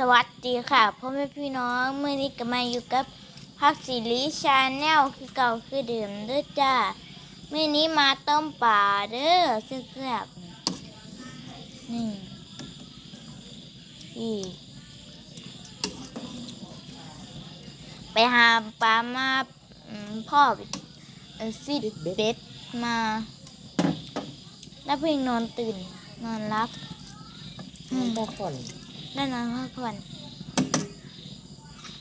สวัสดีค่ะพ่อแม่พี่น้องเมื่อนี้ก็มาอยู่กับพักสิริชาแนลคือเก่าคือเดิมด้อจ้าเมื่อนี้มาต้มป่าเด้อแซ่บๆนี่นี่ไปหาปลามาพ่อซีดเบ็ดมา แล้วเพิ่งนอนตื่นนอนรับอืมตาผ่อน ได้นอนพักผ่อน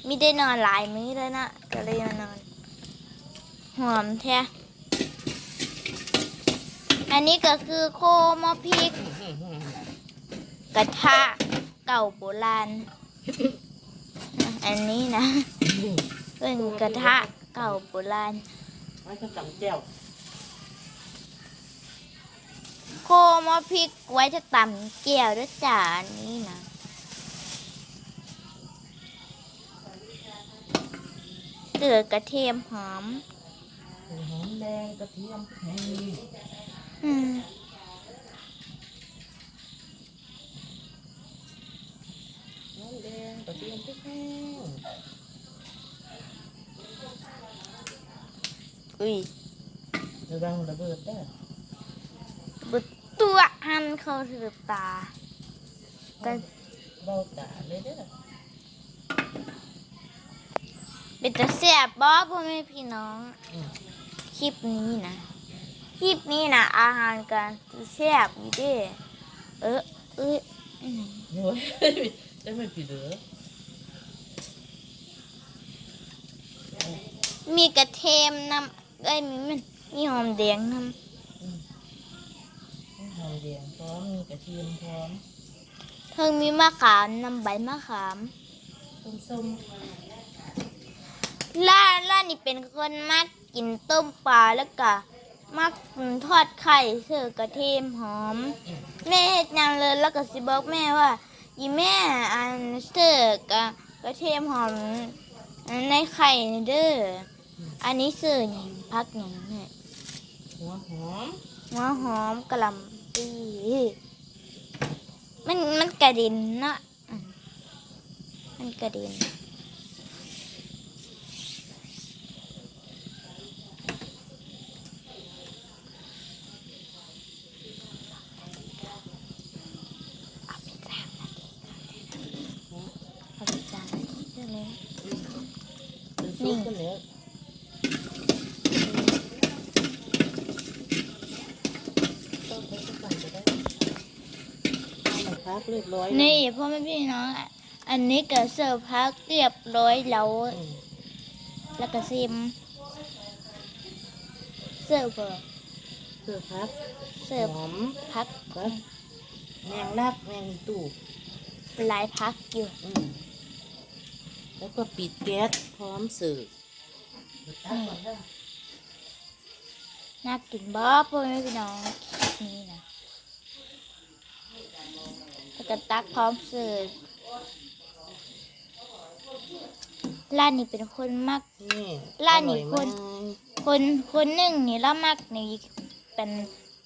ไม่ได้นอนหลายมื้อแล้วนะก็เลยมานอนหอมแท้อันนี้ก็คือโคมอพริก กระทะเก่าโบราณ อันนี้นะ เป็นกระทะเก่าโบราณไว้จะตำแจ่วโคมอพริกไว้จะตำเกี่ยวด้วยจานนี้นะ ลือกระเทียมหอมหอมแดงกระเทียมแห้งอืมหอมแดงกระเทียมพริกแห้งอุ้ยระวังระเบิดได้อบุดตัวหันเข้าถือตาก็เบาตาเลยเด้อ เป็นตาแซ่บบ่พ่อแม่พี่น้องอืมคลิปนี้นะ คลิปนี้นะอาหารการที่แซ่บอยู่เด้เออเอ้ยอืมโอ้ยได้ไม่ผิดเหรอมีกระเทียมน้ำเอ้ยมีมันมีหอมแดงน้หอมแดงพร้อมมีกระเทียมพร้อมำเพิ่งมีมะขามน้ำใบมะขามส้มส้ม ล่าล่านี่เป็นคนมักกินต้มปลาแล้วก็มักทอดไข่เสิร์ฟกระเทียมหอม แม่เฮ็ดหยังเลยแล้วก็สิบอกแม่ว่าอีแม่อันเสิร์ฟกับกระเทียมหอมในไข่นี่เด้ออันนี้เสิร์ฟหยังพักหยังเนี่ยหัวหอมหัวหอมกะหล่ำปีมันมันกระเด็นเนาะอืมมันกระเด็น เอาไปสามนาทีเอาไปสามนาทีก็เลย เป็นซุปกันเนื้อต้มไปสักวันจะได้เอามา พักเรียบร้อยนี่พ่อแม่พี่น้องอะอันนี้ก็เสิร์ฟพักเรียบร้อยแล้ว อืมแล้วก็ซิม เสิร์ฟเบอร์เพื่อพักเสิร์ฟหอมพักครับแมงลักแมงตู่หลายพักอยู่อืมแล้วก็ปิดแก๊สพร้อมเสิร์ฟน่ากินบ่พ่อแม่พี่น้องคลิปนี้นะ แล้วก็ตักพร้อมเสิร์ฟร้านนี้เป็นคนมักนี่ร้านนี้อร่อยคนมากคนคนหนึ่งนี่ละมักนี่เป็น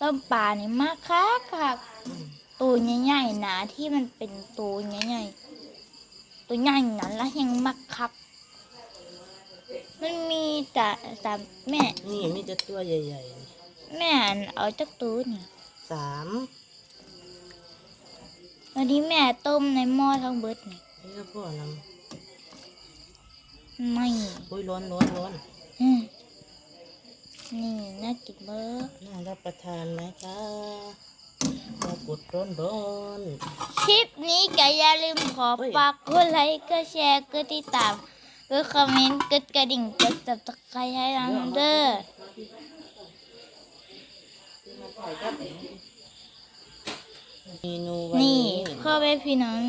ต้มปลานี่มากคักคักอืมตัวใหญ่ๆนะที่มันเป็นตัวใหญ่ๆตัวใหญ่นั้นแล้วยังมักคักมันมีแต่สามแม่ นี่มีแต่ตัวใหญ่แม่อันเอาจักตัวนี่ๆสาม วันนี้แม่ต้มในหม้อทั้งเบิดนี่นี่ก็พ่อนไม่ำโอ้ยร้อนร้อนร้อนอืมนี่น่ากินเบิดน่ารับประทานไหมคะปลากดร้อนร้อนคลิปนี้ก็อย่าลืมขอฝากกดไลค์กดแชร์กดติดตามกดคอมเมนต์กดกระดิ่งกดสับตะไคร้ให้เราเด้อเมนูวันนี่นี้ พ่อแม่พี่น้อง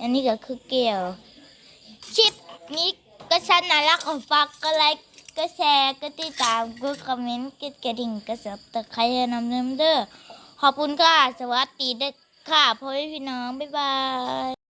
อันนี้ก็คือเกลียวคลิปนี้ก็ชันนะรักของฝากก็ไลค์ก็แชร์ก็ติดตามก็คอมเมนต์ก็กระดิ่งก็สับตะไคร้นำเนิมเด้อขอบคุณค่ะ สวัสดีเด้อค่ะพ่อแม่พี่น้อง บ๊ายบาย